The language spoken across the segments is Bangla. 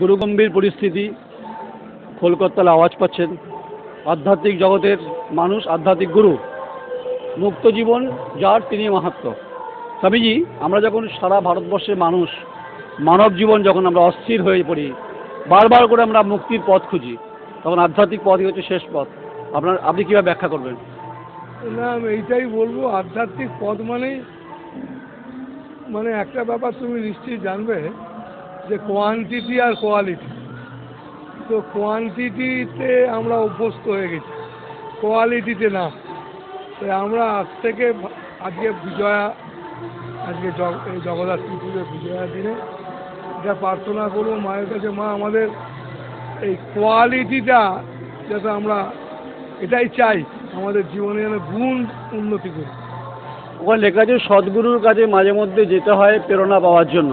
গুরুগম্ভীর পরিস্থিতি কলকাতায় আওয়াজ পাচ্ছেন। আধ্যাত্মিক জগতের মানুষ, আধ্যাত্মিক গুরু, মুক্ত জীবন যার তিনি মাহাত্ম। স্বামীজি, আমরা যখন সারা ভারতবর্ষের মানুষ, মানব জীবন যখন আমরা অস্থির হয়ে পড়ি, বারবার করে আমরা মুক্তির পথ খুঁজি, তখন আধ্যাত্মিক পথই হচ্ছে শেষ পথ। আপনার, আপনি কীভাবে ব্যাখ্যা করবেন? না, আমি এইটাই বলব, আধ্যাত্মিক পথ মানেই মানে একটা ব্যাপার তুমি নিশ্চয়ই জানবে যে কোয়ান্টিটি আর কোয়ালিটি তো কোয়ান্টিটিতে আমরা অভ্যস্ত হয়ে গেছি। কোয়ালিটিতে না। তাই আমরা আজ থেকে আজকে বিজয়া, আজকে জগদ্ধাত্রী পুজো বিজয়া দিনে এটা প্রার্থনা করব, মায়ের কাছে, মা, আমাদের এই কোয়ালিটিটা যাতে আমরা এটাই চাই, আমাদের জীবনে যেন গুণ উন্নতি করি ওখানে লেখা আছে, সদ্গুরুর কাছে মাঝে মধ্যে যেতে হয় প্রেরণা পাওয়ার জন্য।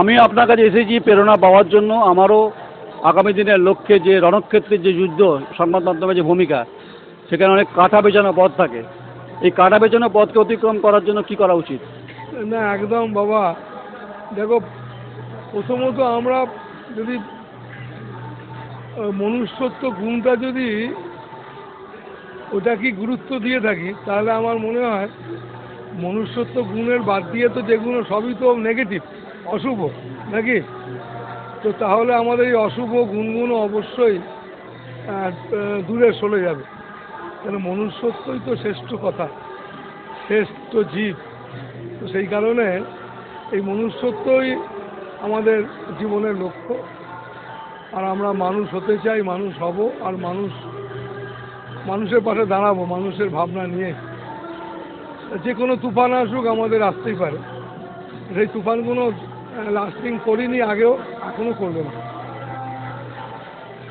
আমি আপনার কাছে এসেছি প্রেরণা পাওয়ার জন্য। আমারও আগামী দিনের লক্ষ্যে যে রণক্ষেত্রের যে যুদ্ধ, সংবাদ মাধ্যমে যে ভূমিকা, সেখানে অনেক কাঁটা বেচানো পথ থাকে। এই কাঁটা বেচানো পথকে অতিক্রম করার জন্য কি করা উচিত? না, একদম বাবা। দেখো, প্রথমত আমরা যদি মনুষ্যত্ব গুণটা যদি ওটা কি গুরুত্ব দিয়ে থাকি, তাহলে আমার মনে হয় মনুষ্যত্ব গুণের বাদ দিয়ে তো যেগুলো সবই তো নেগেটিভ অশুভ, নাকি? তো তাহলে আমাদের এই অশুভ গুণগুলো অবশ্যই দূরে সরে যাবে। কেন, মনুষ্যত্বই তো শ্রেষ্ঠ কথা, শ্রেষ্ঠ জীব। তো সেই কারণে এই মনুষ্যত্বই আমাদের জীবনের লক্ষ্য। আর আমরা মানুষ হতে চাই, মানুষ হব, আর মানুষ, মানুষের পাশে দাঁড়াবো, মানুষের ভাবনা নিয়ে। যে কোনো তুফান আসুক, আমাদের আসতেই পারে। সেই তুফানগুলো লাস্টিং করিনি, আগেও এখনও করবে না।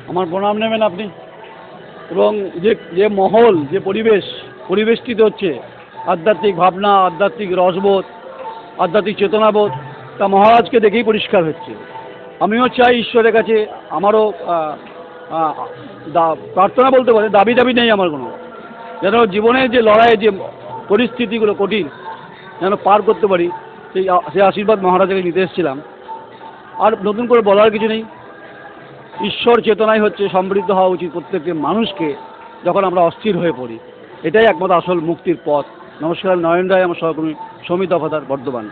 আমার প্রণাম নেবেন আপনি। এবং যে যে মহল, যে পরিবেশ, পরিবেষ্টিত হচ্ছে, আধ্যাত্মিক ভাবনা, আধ্যাত্মিক রসবোধ, আধ্যাত্মিক চেতনাবোধ, তা মহারাজকে দেখেই পরিষ্কার হচ্ছে। আমিও চাই ঈশ্বরের কাছে আমারও প্রার্থনা বলতে পারে, দাবি দাবি নেই আমার কোনো। যেন জীবনের যে লড়াইয়ের যে পরিস্থিতিগুলো কঠিন, যেন পার করতে পারি সেই সেই আশীর্বাদ মহারাজাকে নিতে এসেছিলাম। আর নতুন করে বলার কিছু নেই। ঈশ্বর চেতনাই হচ্ছে সমৃদ্ধ হওয়া উচিত প্রত্যেকটি মানুষকে যখন আমরা অস্থির হয়ে পড়ি। এটাই একমাত্র আসল মুক্তির পথ। নমস্কার নয়ন রায় আমার সহকর্মী সমিত অবতার বর্ধমান।